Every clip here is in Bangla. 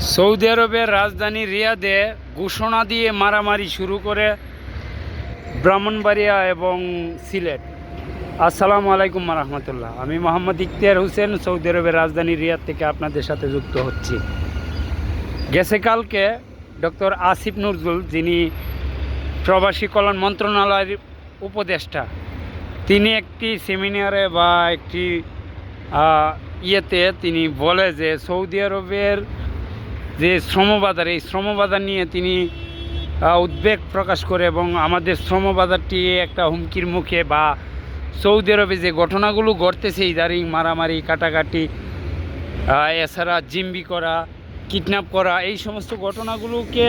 সৌদি আরবের রাজধানী রিয়াদে ঘোষণা দিয়ে মারামারি শুরু করে ব্রাহ্মণবাড়িয়া এবং সিলেট। আসসালামু আলাইকুম রহমতুল্লাহ। আমি মোহাম্মদ ইখতিয়ার হোসেন, সৌদি আরবের রাজধানী রিয়াদ থেকে আপনাদের সাথে যুক্ত হচ্ছি। গেছে কালকে ডক্টর আসিফ নজরুল, যিনি প্রবাসী কল্যাণ মন্ত্রণালয়ের উপদেষ্টা, তিনি একটি সেমিনারে বা একটি ইয়েতে তিনি বলে যে সৌদি আরবের যে শ্রমবাজার, এই শ্রমবাজার নিয়ে তিনি উদ্বেগ প্রকাশ করে এবং আমাদের শ্রমবাজারটি একটা হুমকির মুখে বা সৌদি আরবে যে ঘটনাগুলো ঘটতেছে ইদারিং মারামারি, কাটাকাটি এছাড়া জিম্বি করা, কিডন্যাপ করা, এই সমস্ত ঘটনাগুলোকে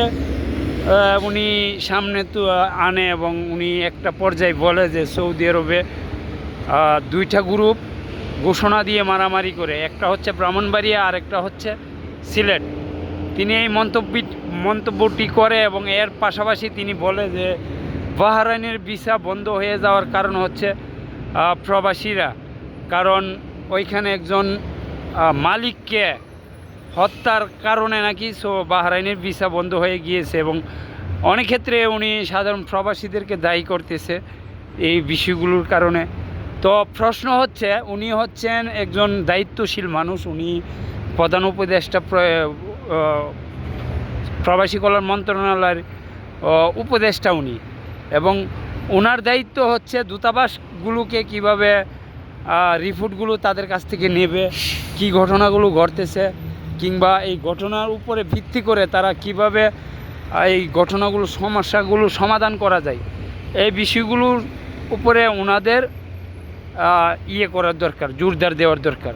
উনি সামনে তো আনে এবং উনি একটা পর্যায়ে বলে যে সৌদি আরবে দুইটা গ্রুপ ঘোষণা দিয়ে মারামারি করে। একটা হচ্ছে ব্রাহ্মণবাড়িয়া আর একটা হচ্ছে সিলেট। তিনি এই মন্তব্য মন্তব্যটি করে এবং এর পাশাপাশি তিনি বলে যে, বাহরাইনের ভিসা বন্ধ হয়ে যাওয়ার কারণ হচ্ছে প্রবাসীরা। কারণ ওইখানে একজন মালিককে হত্যার কারণে নাকি সো বাহরাইনের ভিসা বন্ধ হয়ে গিয়েছে এবং অনেক ক্ষেত্রে উনি সাধারণ প্রবাসীদেরকে দায়ী করতেছে এই বিষয়গুলোর কারণে। তো প্রশ্ন হচ্ছে, উনি হচ্ছেন একজন দায়িত্বশীল মানুষ, উনি প্রধান উপদেষ্টা প্রবাসী কল্যাণ মন্ত্রণালয়ের উপদেষ্টা উনি। এবং ওনার দায়িত্ব হচ্ছে দূতাবাসগুলোকে কীভাবে রিপোর্টগুলো তাদের কাছ থেকে নেবে, কি ঘটনাগুলো ঘটতেছে, কিংবা এই ঘটনার উপরে ভিত্তি করে তারা কীভাবে এই ঘটনাগুলো, সমস্যাগুলো সমাধান করা যায়। এই বিষয়গুলোর উপরে ওনাদের ইয়ে করার দরকার, জোরদার দেওয়ার দরকার।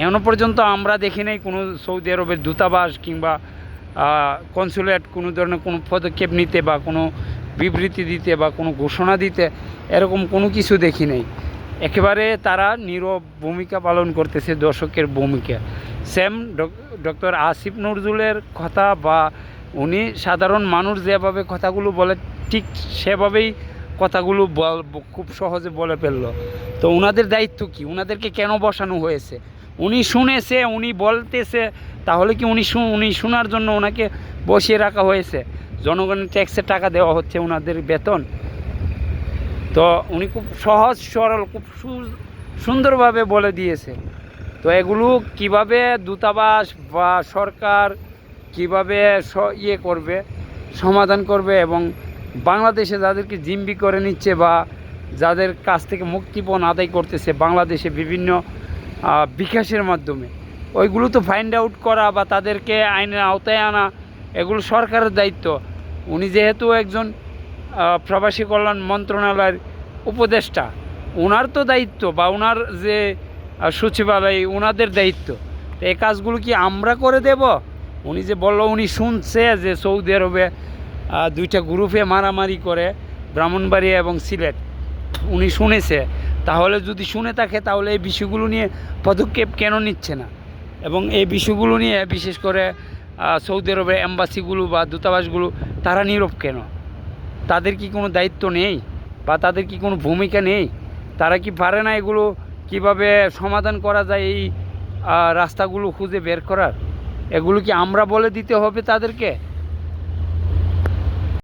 এখনও পর্যন্ত আমরা দেখি নাই কোনো সৌদি আরবের দূতাবাস কিংবা কনসুলেট কোনো ধরনের কোনো পদক্ষেপ নিতে বা কোনো বিবৃতি দিতে বা কোনো ঘোষণা দিতে এরকম কোনো কিছু দেখি নাই। একেবারে তারা নীরব ভূমিকা পালন করতেছে দর্শকের ভূমিকা। সেম ডক্টর আসিফ নজরুলের কথা বা উনি সাধারণ মানুষ যেভাবে কথাগুলো বলে, ঠিক সেভাবেই কথাগুলো খুব সহজে বলে ফেলল। তো ওনাদের দায়িত্ব কি? ওনাদেরকে কেন বসানো হয়েছে? উনি শুনেছে, উনি বলতেছে, তাহলে কি উনি উনি শোনার জন্য ওনাকে বসিয়ে রাখা হয়েছে? জনগণের ট্যাক্সের টাকা দেওয়া হচ্ছে ওনাদের বেতন। তো উনি খুব সহজ, সরল, খুব সুন্দরভাবে বলে দিয়েছে। তো এগুলো কীভাবে দূতাবাস বা সরকার কীভাবে ইয়ে করবে, সমাধান করবে এবং বাংলাদেশে যাদেরকে জিম্বি করে নিচ্ছে বা যাদের কাছ থেকে মুক্তিপণ আদায় করতেছে, বাংলাদেশে বিভিন্ন বিকাশের মাধ্যমে। ওইগুলো তো ফাইন্ড আউট করা বা তাদেরকে আইনের আওতায় আনা, এগুলো সরকারের দায়িত্ব। উনি যেহেতু একজন প্রবাসী কল্যাণ মন্ত্রণালয়ের উপদেষ্টা ওনার তো দায়িত্ব বা ওনার যে সচিবালয় ওনাদের দায়িত্ব। এই কাজগুলো কি আমরা করে দেব? উনি যে বলল, উনি শুনছে যে সৌদি আরবে দুইটা গ্রুপে মারামারি করে, ব্রাহ্মণবাড়িয়া এবং সিলেট। উনি শুনেছে। তাহলে যদি শুনে থাকে, তাহলে এই বিষয়গুলো নিয়ে পদক্ষেপ কেন নিচ্ছে না? এবং এই বিষয়গুলো নিয়ে, বিশেষ করে সৌদি আরবের অ্যাম্বাসিগুলো বা দূতাবাসগুলো, তারা নীরব কেন? তাদের কি কোনো দায়িত্ব নেই? বা তাদের কি কোনো ভূমিকা নেই? তারা কি পারে না এগুলো কীভাবে সমাধান করা যায়, এই রাস্তাগুলো খুঁজে বের করার? এগুলো কি আমরা বলে দিতে হবে তাদেরকে?